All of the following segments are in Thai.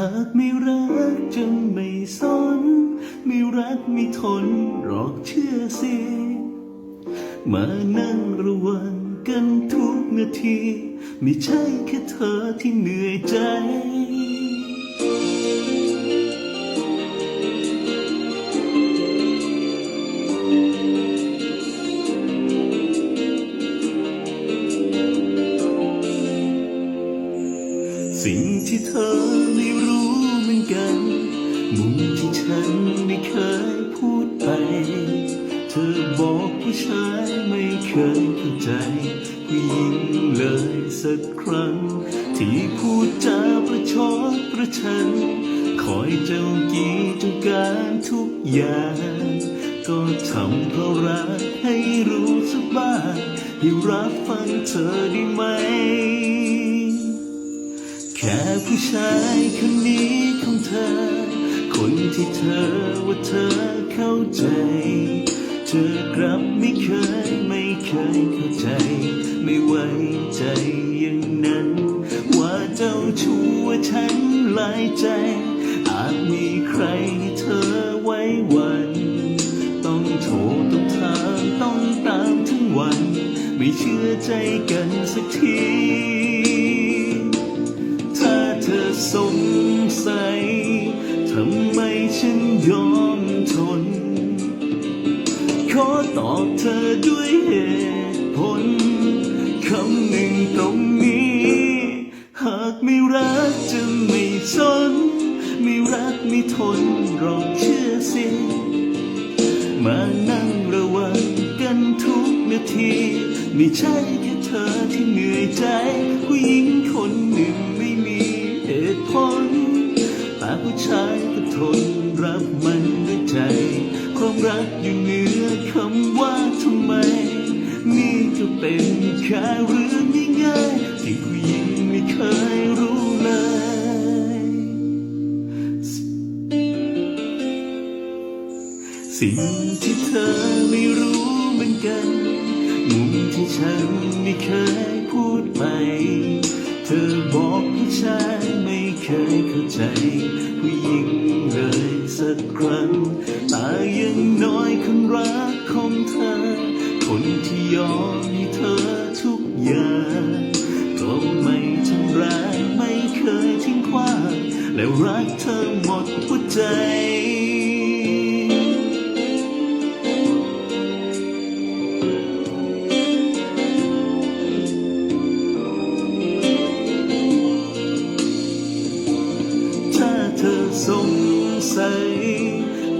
หากไม่รักจนไม่สน ไม่รักไม่ทนหรอกเชื่อสิมานั่งระวังกันทุกนาที ไม่ใช่แค่เธอที่เหนื่อยใจ สิ่งที่เธอไม่รู้เหมือนกัน มุมที่ฉันไม่เคยพูดไป เธอบอกผู้ชายไม่เคยเข้าใจผู้หญิงเลยสักครั้ง ที่พูดจาประชดประชัน คอยเจ้ากี้จ้าการทุกอย่าง ก็ทำเพราะรักให้รู้สักบ้างให้รับฟังเธอได้ไหม ผู้ชายคนนี้ของเธอ คนที่เธอว่าเธอเข้าใจ เธอกลับไม่เคยไม่เคยเข้าใจ ไม่ไว้ใจอย่างนั้น ว่าเจ้าชู้ว่าฉันหลายใจอาจมีใครให้เธอไว้วัน ต้องโทรต้องถามต้องตามทั้งวัน ไม่เชื่อใจกันสักที ยอมทน ขอตอบเธอด้วยเหตุผลคำหนึ่งตรงนี้ หากไม่รักจะไม่สน ไม่รักไม่ทนรอเชื่อสิมานั่งระวังกันทุกนาที ไม่ใช่แค่เธอที่เหนื่อยใจ ผู้หญิงคนหนึ่งไม่มีเหตุผลแต่ผู้ชายก็ทน เหนือคำว่าทำไม นี่ก็เป็นแค่เรื่องง่ายๆที่ผู้หญิงไม่เคยรู้เลย สิ่งที่เธอไม่รู้เหมือนกันมุมที่ฉันไม่เคยพูดไป เธอบอกผู้ชายไม่เคยเข้าใจ ผู้หญิงเลยสักครั้ง รักของเธอ คนที่ยอมให้เธอทุกอย่างก็ไม่ทำร้ายไม่เคยทิ้งขว้างและรักเธอหมดหัวใจถ้าเธอสงสัย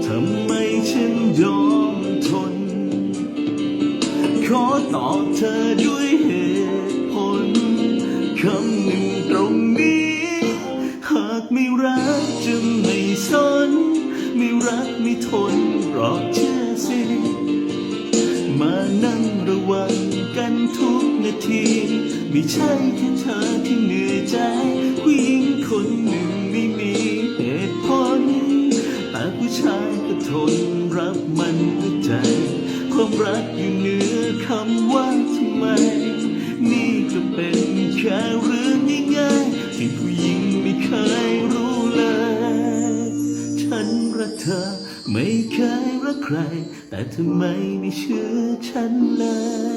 ทำไมฉันยอม ขอตอบเธอด้วยเหตุผลคำหนึ่งตรงนี้ หากไม่รักจะไม่สน ไม่รักไม่ทนหรอกเชื่อสิมานั่งระวังกันทุกนาที ไม่ใช่แค่เธอที่เหนื่อยใจผู้หญิงคนหนึ่งไม่มีเหตุผลแต่ผู้ชายก็ทน ว่าทำไม นี่ก็เป็นแค่เรื่องง่ายๆที่ผู้หญิงไม่เคยรู้เลย ฉันรักเธอไม่เคยรักใคร แต่ทำไมไม่เชื่อฉันเลย